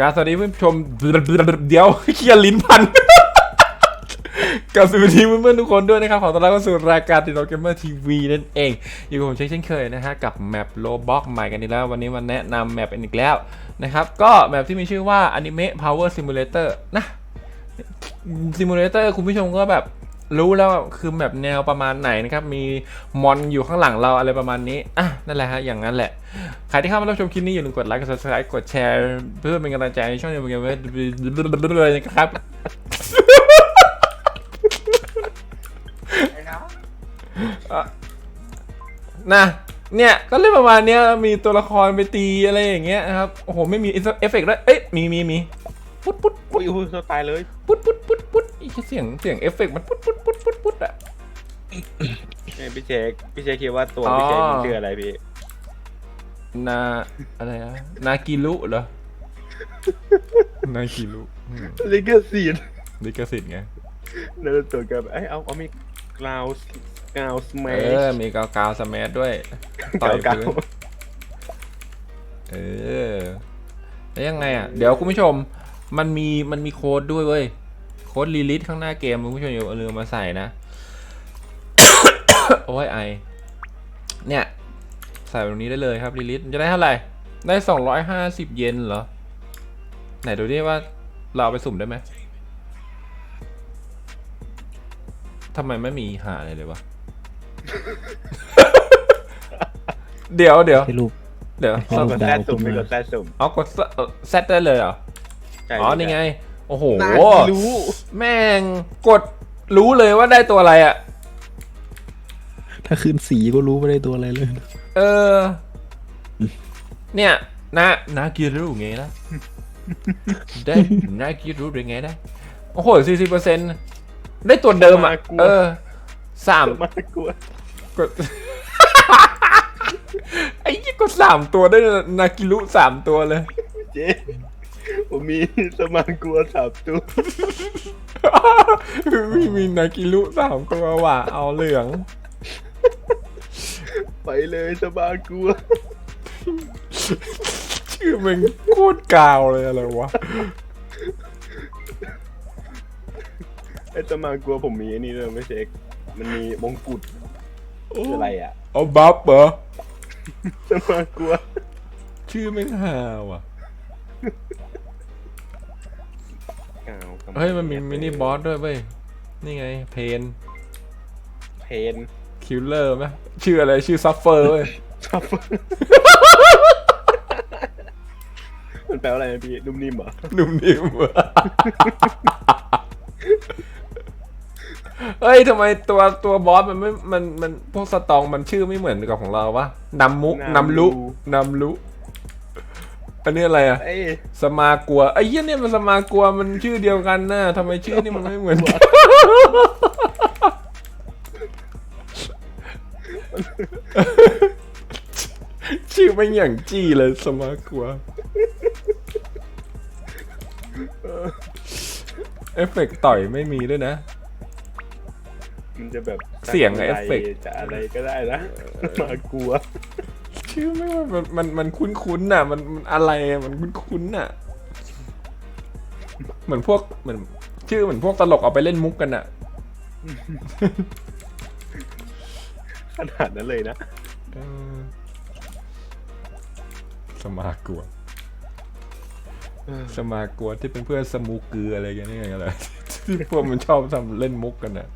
การสวัสดีเพื่อนผู้ชมเดี๋ยวเคียลิ้นพันกับสวัสดีเพื่อนๆทุกคนด้วยนะครับ ขอต้อนรับเข้าสู่รายการติดต่อเกมเมอร์ทีวีนั่นเอง อยู่กับผมเช่นเช่นเคยนะฮะ กับแมปโลบ็อกใหม่กันอีกแล้ว วันนี้มาแนะนำแมปอีกแล้วนะครับ ก็แมปที่มีชื่อว่า Anime Power Simulator นะซิมูเลเตอร์คุณผู้ชมก็แบบ รู้แล้วคือแบบแนวประมาณไหนนะครับมีมอนอยู่ข้างหลังเราอะไรประมาณนี้อะนั่นแหละฮะอย่างนั้นแหละใครที่เข้ามารับชมคลิปนี้อย่าลืมกดไลค์กด subscribe กดแชร์ เพื่อเป็นกำลังใจให้ช่องเดียวกันไว้เลยนะครับนะเนี่ยก็เล่นประมาณเนี้ยมีตัวละครไปตีอะไรอย่างเงี้ยนะครับโอ้โหไม่มีเอฟเฟกต์ด้วยเอ้ยมีมีมี ปุ๊ดปุ๊ดอุ้ยอุ้ยเขาตายเลย ปุ๊ดปุ๊ดปุ๊ดปุ๊ดอีกเสียงเสียงเอฟเฟกต์มันปุ๊ดปุ๊ดปุ๊ดปุ๊ดปุ๊ดอะเอ้ยพี่เช็คพี่เช็คคิดว่าตัวอ๋อพี่เช็คมันชื่ออะไรพี่ นาอะไรนะนากิรุเหรอ นากิรุอืมลิเกซีนลิขสิทธิ์ไงเดินตัวกับเอ้ยเอาเอามีกราวส์กราวสแมเอชอมีกาวกาวสแมัด้วย ต่เก่าอยเก่าพื้น เออ แล้วยังไงอะ เดี๋ยวคุณผู้ชม มันมีมันมีโค้ดด้วยเว้ย โค้ดรีลิสข้างหน้าเกมคุณผู้ชมอย่าลืมมาใส่นะ โอ้ยไอ เนี่ย ใส่แบบนี้ได้เลยครับรีลิสจะได้เท่าไหร่ ได้สองร้อยห้าสิบเยนเหรอ ไหนดูดิว่าเราเอาไปสุ่มได้ไหมทำไมไม่มีหาอะไรเลยวะ เดี๋ยวเดี๋ยวให้รูปเดี๋ยวอ๋อกดแซดสุ่มไปกดแซดสุ่มเอากดเซตได้เลยเหรอใช่ อ๋อนี่ไง โอ้โหน่าที่รู้ แม่งกดรู้เลยว่าได้ตัวอะไรอะ ถ้าขึ้นสีก็รู้ไม่ได้ตัวอะไรเลย เออ เนี่ยนะนากิรู้ไงนะได้นากิรู้ได้ไงนะโอ้โหสี่สิบเปอร์เซ็นต์ได้ตัวเดิมอะ เออสามมากลัวกด ไอ้ยี่กดสามตัวได้นากิรุสามตัวเลย เจ๊ ผมมีสมากลัวสามตัวมีมีนากิรุสามตัวว่ะเอาเหลือง ไปเลยสมากลัว ชื่อมันโคตรกาวเลยอะไรวะไอ้สมากลัวผมมีไอ้นี่ด้วยไม่เช็คมันมีมงกุฎคืออะไรอะเอาบัฟเหรอสมากลัว ชื่อไม่ฮาว่ะ กาวกำเฮ้ยมันมีมินิบอสด้วยเว้ย นี่ไง เพน เพน คิลเลอร์ไหมชื่ออะไรชื่อซัฟเฟอร์เว้ยชอบมันแปลว่าอะไรนะพี่นุ่มนิ่มเหรอ นุ่มนิ่มเฮ้ยทำไมตัวตัวบอสมันไม่ มัน มันพวกสตองมันชื่อไม่เหมือนกับของเราวะนำมุกนำลุนำลุ อันนี้อะไรอะเอ้ยสมากัวไอ้เหี้ยเนี่ยมันสมากัวมันชื่อเดียวกันนะทำไมชื่อนี่มันไม่เหมือนกันชื่อไม่อย่างจี้เลยสมากัวเอฟเฟกต์ต่อยไม่มีด้วยนะ มันจะแบบเสียงกับเอฟเฟกต์ จะอะไรก็ได้นะมากลัว ชื่อไม่ว่ามันมันมันคุ้นๆน่ะ มันมันอะไรอะมันคุ้นๆน่ะ เหมือนพวกเหมือนชื่อเหมือนพวกตลกเอาไปเล่นมุกกันน่ะ ขนาดนั้นเลยนะเออสมากัวสมากัวที่เป็นเพื่อนสมูเกืออะไรกันนี่ไงอะไรที่พวกมันชอบทำเล่นมุกกันน่ะ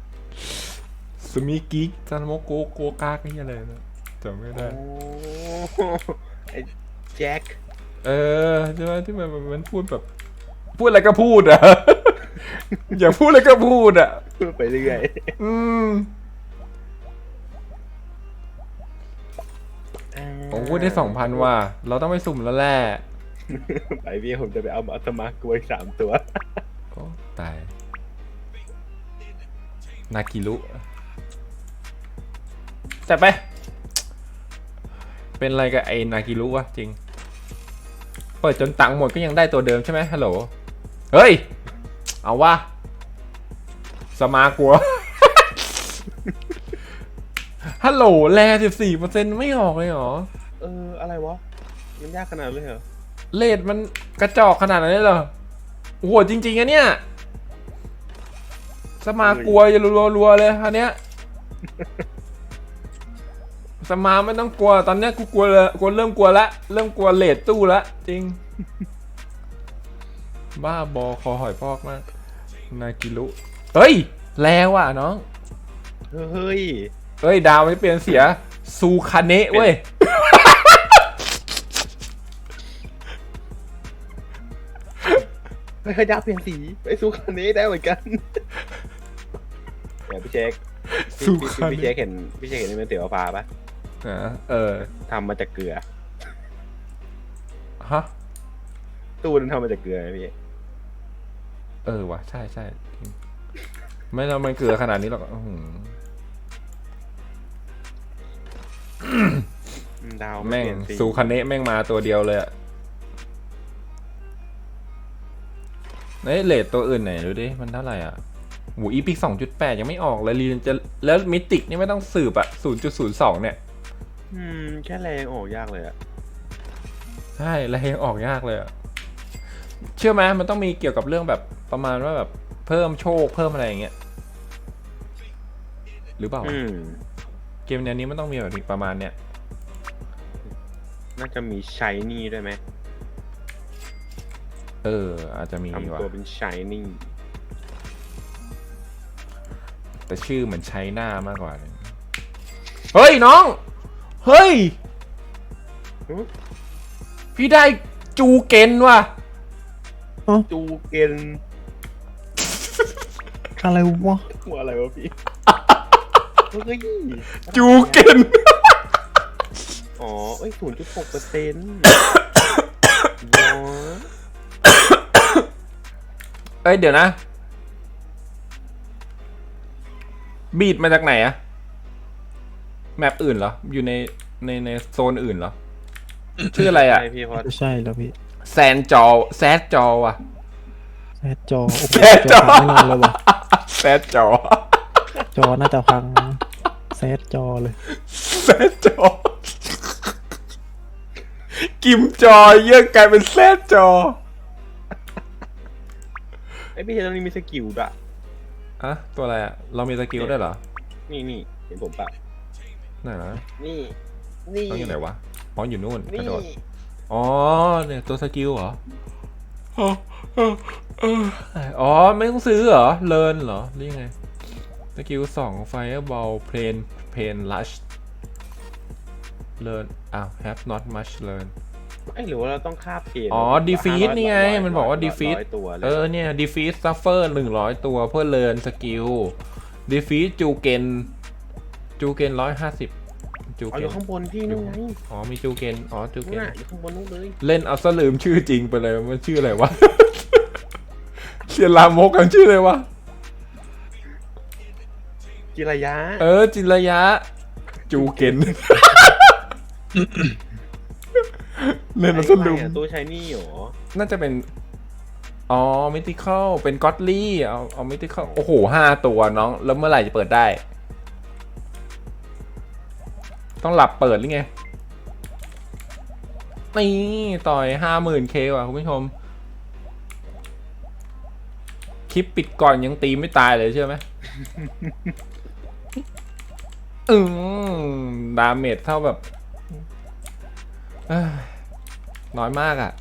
สมีกิกซานโมโกโกกากนี่อะไรนะ จำไม่ได้ โอ้ไอ้แจ็คเออใช่ไหมที่มันมันพูดแบบ พูดอะไรก็พูดอะ อยากพูดอะไรก็พูดอะ พูดไปเรื่อยอืมโอ้ได้สองพันว่ะเราต้องไปสุ่มแล้วแหละไปพี่ผมจะไปเอามาสมากลัวอีกสามตัว โอ้ตาย นากิรุแต่ไป เป็นอะไรกับไอ้นากิรุวะจริง เปิดจนตังค์หมดก็ยังได้ตัวเดิมใช่ไหมฮัลโหล เฮ้ย เอาวะสมากลัว ฮัลโหลแลสิบสี่เปอร์เซ็นต์ไม่ออกเลยเหรอ เออ อะไรวะ มันยากขนาดนั้นเลยเหรอ เลดมันกระจอกขนาดนั้นเลยเหรอโอ้โหจริงๆอะเนี่ย สมากลัวจะรัวๆเลยอันเนี้ย สมาไม่ต้องกลัวตอนเนี้ยกูกลัวเลยกูเริ่มกลัวละเริ่มกลัวเลดตู้ละจริง บ้าบอคอหอยพอกมาก นากิรุเฮ้ย แล้วว่ะน้องเฮ้ย เฮ้ย ดาวไม่เปลี่ยนเสียซูคาเนะเว้ย ไม่เคยดาวเปลี่ยนสีไปสู้คันนี้ได้เหมือนกันเนี่ยพี่เช็คพี่สู้พี่คันนี้พี่เช็คเห็นพี่เช็คเห็นเป็นเตี๋ยวปลาปะ อ่าเออทำมาจากเกลือ ฮะ ตู้นั้นทำมาจากเกลือนะพี่เออว่ะใช่ใช่จริงไม่ต้องมันเกลือขนาดนี้หรอกอื้อหือดาวแม่งเปลี่ยนสีซูคาเนะแม่งมาตัวเดียวเลยอะเอ้ยเลทตัวอื่นไหนดูดิ มันเท่าไหร่อะหมูอีพิกสองจุดแปดยังไม่ออกเลยรีนจะแล้วมิติกนี่ไม่ต้องสืบอะศูนย์จุดศูนย์สองเนี่ย อืม แค่แรงออกยากเลยอะใช่แล้วยังออกยากเลยอะเชื่อไหมมันต้องมีเกี่ยวกับเรื่องแบบประมาณว่าแบบเพิ่มโชคเพิ่มอะไรอย่างเงี้ยหรือเปล่าวะอืม เกมแนวนี้มันต้องมีแบบนี้ประมาณเนี้ยน่าจะมีชายนี่ด้วยไหมเออ อาจจะมีทำว่ะตัวเป็นชายนี่แต่ชื่อเหมือนใช้หน้ามากกว่าเลยเฮ้ยน้อง เฮ้ย พี่ได้จูเกนว่ะ จูเกนอะไรวะหัวอะไรวะพี่เฮ้ยจูเกนอ๋อเอ้ยศูนย์จุดหกเปอร์เซ็นต์เอ้ยเดี๋ยวนะ บีดมาจากไหนอะ แมปอื่นเหรอ อยู่ในในในโซนอื่นเหรอ ชื่ออะไรอะใช่พี่เพราะไม่ใช่แล้วพี่แซนจอแซดจอว่ะ แซดจอโอ้โหแซดจอพังแน่นอนเลยว่ะแซดจอจอน่าจะพังแซดจอเลย แซดจอ กิมจอเยอะกลายเป็นแซดจอไอ้ยพี่เห็นตรงนี้มีสกิลด้วยอะตัวอะไรอะเรามีสกิลได้วยเหรอ นี่นี่เห็นผมปะ ไหนนะนี่นี่ต้องอยู่ไหนวะอ๋ออยู่นู่นกนี่ระโดดอ๋อเนี่ยตัวสกิลเหรออ๋อเออเอออ๋อไม่ต้องซื้อเหรอเลินเหรอหรือยังไงสกิลสองไฟบอลเพลนเพนลัชเลินอ้าว have not much learn ไอ้ยหรือว่าเราต้องคาบเกณฑ์อ๋อ defeat นี่ไง มันบอกว่าร้ย defeat ร้อยตัวเลยเออเนี่ย defeat suffer หนึ่งร้อยตัวเพื่อเลินสกิล defeat จูเกน จูเกนร้อยห้าสิบจูอ๋อเกอยู่นข้างบนพี่นู่นไงอ๋อมีจูเกนอ๋อจูเกนู่นนน่ะอยู่ข้างบนนู่นเลยเล่นเอาซะลืมชื่อจริงไปเลยมันชื่ออะไรวะเชียลามกกันชื่ออะไรวะ จิระยะเออจินระยะ จูเกน เล่นเอาซะลืมไอ้อะไรอะตัวชายนี่เหรอน่าจะเป็น อ๋อมิติคอลเป็นก็อตลี่เอาเอามิติคอลโอ้โหห้าตัวน้อง แล้วเมื่อไหร่จะเปิดได้ ต้องหลับเปิดหรือไงนี่ต่อยห้าหมื่นเคว่ะคุณผู้ชม คลิปปิดก่อนยังตีไม่ตายเลยเชื่อไหมอืมดาเมจเท่าแบบเอ้ยน้อยมากอะ่ะ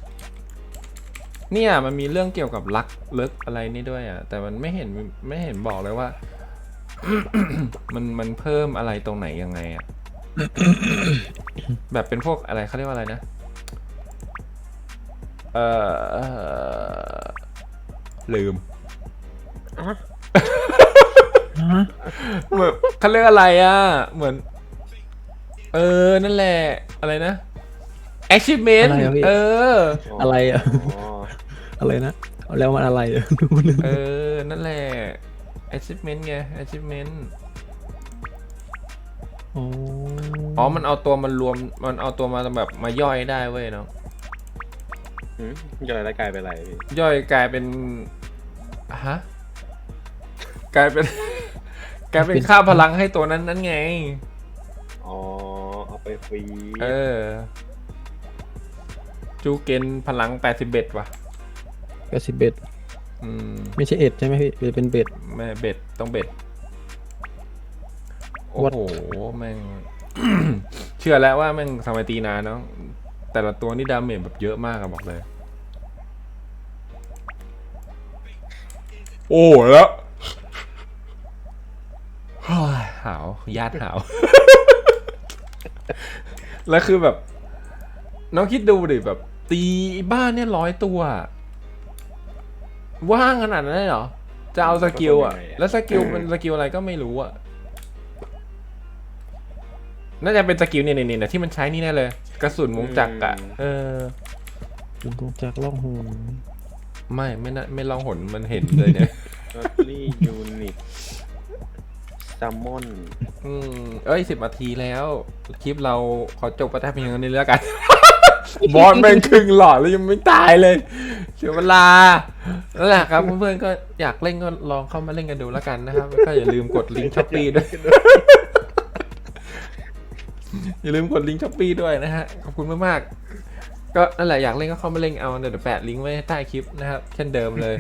เนี่ยมันมีเรื่องเกี่ยวกับรักเลิกอะไรนี่ด้วยอะ่ะ แต่มันไม่เห็นไม่เห็นบอกเลยว่า มันมันเพิ่มอะไรตรงไหนยังไงอะ่ะ แบบเป็นพวกอะไรเขาเรียกว่าอะไรนะ เออลืมอ๋อฮะเหมือนเขาเรียกอะไรอะ เหมือน เออ นั่นแหละ อะไรนะ achievement อะไรอะพี่ เออ อะไรอะอ๋ออะไรนะแล้วมันอะไรอะดูนึงเออ นั่นแหละ achievement ไง achievement อ๋ออ๋อ มันเอาตัวมันรวม มันเอาตัวมาแบบมาย่อยได้เว้ยเนาะหืมจะอะไรกลายเป็นอะไรพี่ย่อยกลายเป็นฮะกลายเป็น กลายเป็นค่าพลังให้ตัวนั้นนั่นไง อ๋อ เอาไปฟรี เออ จูเกนพลังแปดสิบเบ็ดว่ะแปดสิบเบ็ดอืมไม่ใช่เอ็ดใช่ไหมพี่เป็นเบ็ดแม่เบ็ดต้องเบ็ด โอ้ What? โหแม่ง เชื่อแล้วว่าแม่งทำไมตีนานเนาะแต่ละตัวนี่ดาเมจแบบเยอะมากอะบอกเลย โอ้แล้วเฮ้ยหาวญาติหาว แล้วคือแบบ น้องคิดดูดิแบบ ตีบ้านเนี่ยร้อยตัว ว่างขนาดนั้นเลยเหรอ จะเอาสกิลอะแล้วสกิลเป็นสกิลอะไรก็ไม่รู้อะ น่าจะเป็นสกิลเนี่ยเนี่ยเนี่ยที่มันใช้นี่แน่เลย กระสุนวงจักรอะเออจุนตรงจากล่องหนไม่ไม่น่าไม่ลองหนมันเห็นเลยเนี่ยลอตลี่ยูนิตซัมมอนอืมเอ้ยสิบนาทีแล้ว คลิปเราขอจบไปแต่เพียงเท่านี้แล้วกัน บอสแม่งครึ่งหลอดแล้วยังไม่ตายเลย เสียเวลานั่นแหละครับเพื่อนๆก็อยากเล่นก็ลองเข้ามาเล่นกันดูแล้วกันนะครับแล้วก็อย่าลืมกดลิงก์ช้อปปี้ด้วย อย่าลืมกดลิงก์ช้อปปี้ด้วยนะฮะ ขอบคุณมากๆ ก็นั่นแหละอยากเล่นก็เข้ามาเล่นเอาเดี๋ยวแปะลิงก์ไว้ใต้คลิปนะครับ เช่นเดิมเลย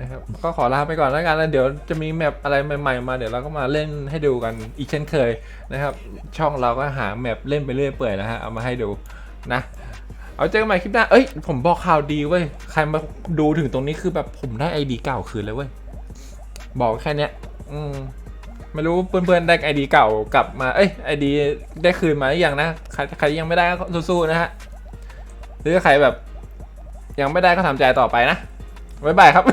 นะครับก็ขอลาไปก่อนแล้วกันแล้วเดี๋ยวจะมีแมปอะไรใหม่ๆมาเดี๋ยวเราก็มาเล่นให้ดูกันอีกเช่นเคยนะครับ ช่องเราก็หาแมปเล่นไปเรื่อยเปื่อยนะฮะเอามาให้ดูนะเอาเจอกันใหม่คลิปหน้า เอ้ย ผมบอกข่าวดีเว้ย ใครมาดูถึงตรงนี้คือแบบผมได้ไอดีเก่าคืนเลยเว้ย บอกแค่เนี้ย อืม ไม่รู้เพื่อนๆได้ไอดีเก่ากลับมา เอ้ยไอดีได้คืนมาหรือยังนะใครใครยังไม่ได้ก็สู้ๆนะฮะ หรือใครแบบ ยังไม่ได้ก็ทำใจต่อไปนะ บ๊ายบายครับ